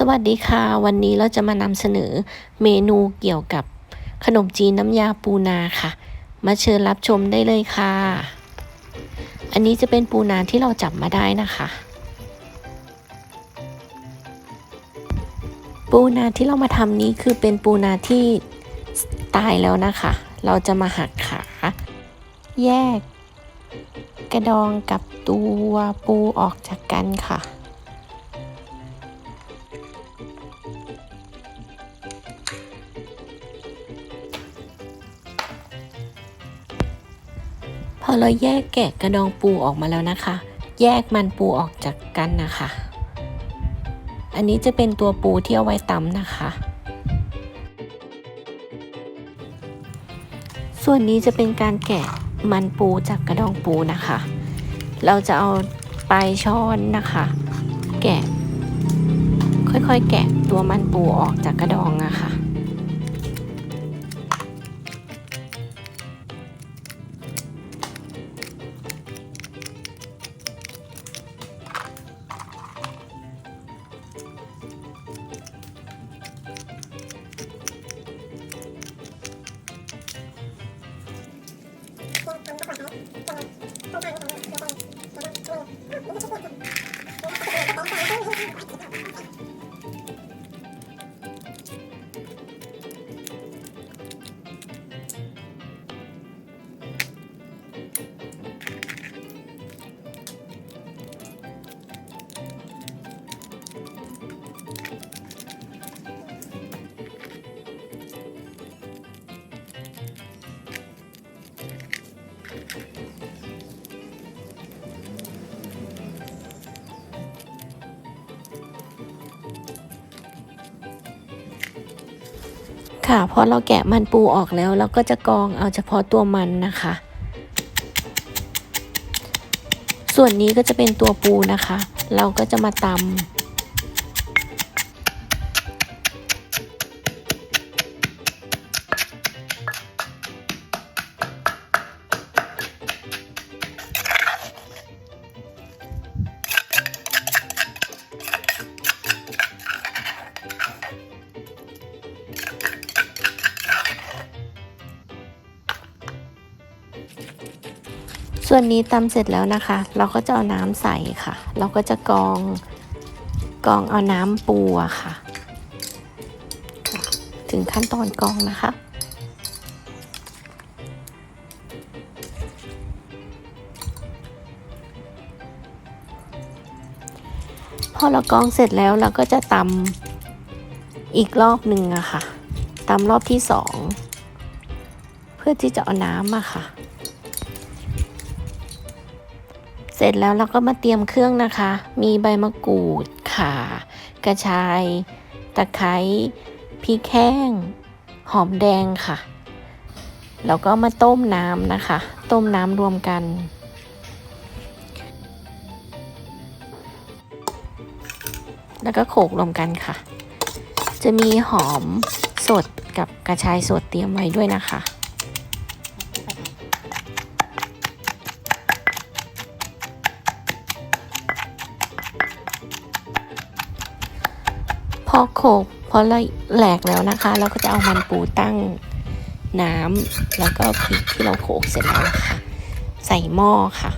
สวัสดีค่ะ วันนี้เราจะมานำเสนอเมนูเกี่ยวกับขนมจีนน้ำยาปูนาค่ะ มาเชิญรับชมได้เลยค่ะ อันนี้จะเป็นปูนาที่เราจับมาได้นะคะ ปูนาที่เรามาทำนี้คือเป็นปูนาที่ตายแล้วนะคะ เราจะมาหักขา แยก กระดองกับตัวปูออกจากกันค่ะ พอเราแยกแกะกระดองปูออกมาแล้วนะคะ แยกมันปูออกจากกันนะคะ อันนี้จะเป็นตัวปูที่เอาไว้ตำนะคะ ส่วนนี้จะเป็นการแกะมันปูจากกระดองปูนะคะ เราจะเอาปลายช้อนนะคะ แกะ ค่อยๆ แกะตัวมันปูออกจากกระดองอะค่ะ ค่ะพอเราแกะมันปูออกแล้วเราก็จะกรองเอาเฉพาะตัวมันนะคะ ส่วนนี้ก็จะเป็นตัวปูนะคะ เราก็จะมาตำ ส่วนนี้ตำเสร็จแล้วนะคะ เราก็จะเอาน้ำใส่ค่ะ เราก็จะกรองกรองเอาน้ำปูอะค่ะ ถึงขั้นตอนกรองนะคะพอเรากรองเสร็จแล้วเราก็จะตำอีกรอบหนึ่งอะค่ะตำรอบที่สอง เพื่อที่จะเอาน้ำอะค่ะ เสร็จแล้วเราก็มาเตรียมเครื่องนะคะ มีใบมะกรูดข่ากระชาย ตะไคร้พริกแห้ง หอมแดงค่ะ แล้วก็มาต้มน้ำนะคะ ต้มน้ำรวมกัน แล้วก็โขลกรวมกันค่ะ จะมีหอมสดกับกระชายสดเตรียมไว้ด้วยนะคะ อโขลกพอละแหลกแล้วนะคะ เราก็จะเอามันปูตั้งน้ำแล้วก็พริกที่เราโขลกเสร็จแล้วนะคะใส่หม้อค่ะ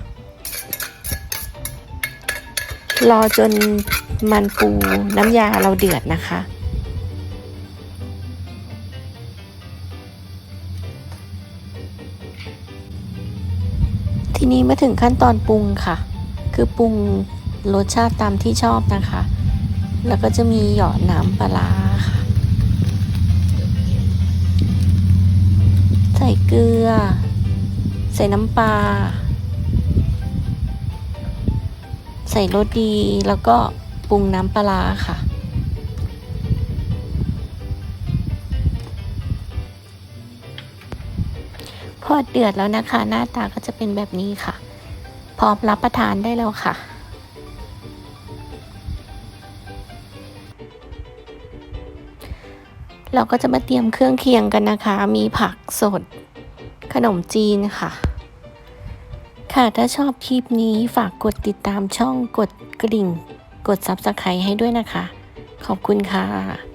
รอจนมันปูน้ำยาเราเดือดนะคะ ทีนี้มาถึงขั้นตอนปรุงค่ะ คือปรุงรสชาติตามที่ชอบนะคะ แล้วก็จะมีหยอดน้ำปลาค่ะ ใส่เกลือ ใส่น้ำปลา ใส่รสดีแล้วก็ปรุงน้ำปลาค่ะ พอเดือดแล้วนะคะ หน้าตาก็จะเป็นแบบนี้ค่ะ พร้อมรับประทานได้แล้วค่ะ เราก็จะมาเตรียมเครื่องเคียงกันนะคะ มีผักสด ขนมจีนค่ะ ค่ะถ้าชอบคลิปนี้ฝากกดติดตามช่องกดกระดิ่ง กด Subscribe ให้ด้วยนะคะ ขอบคุณค่ะ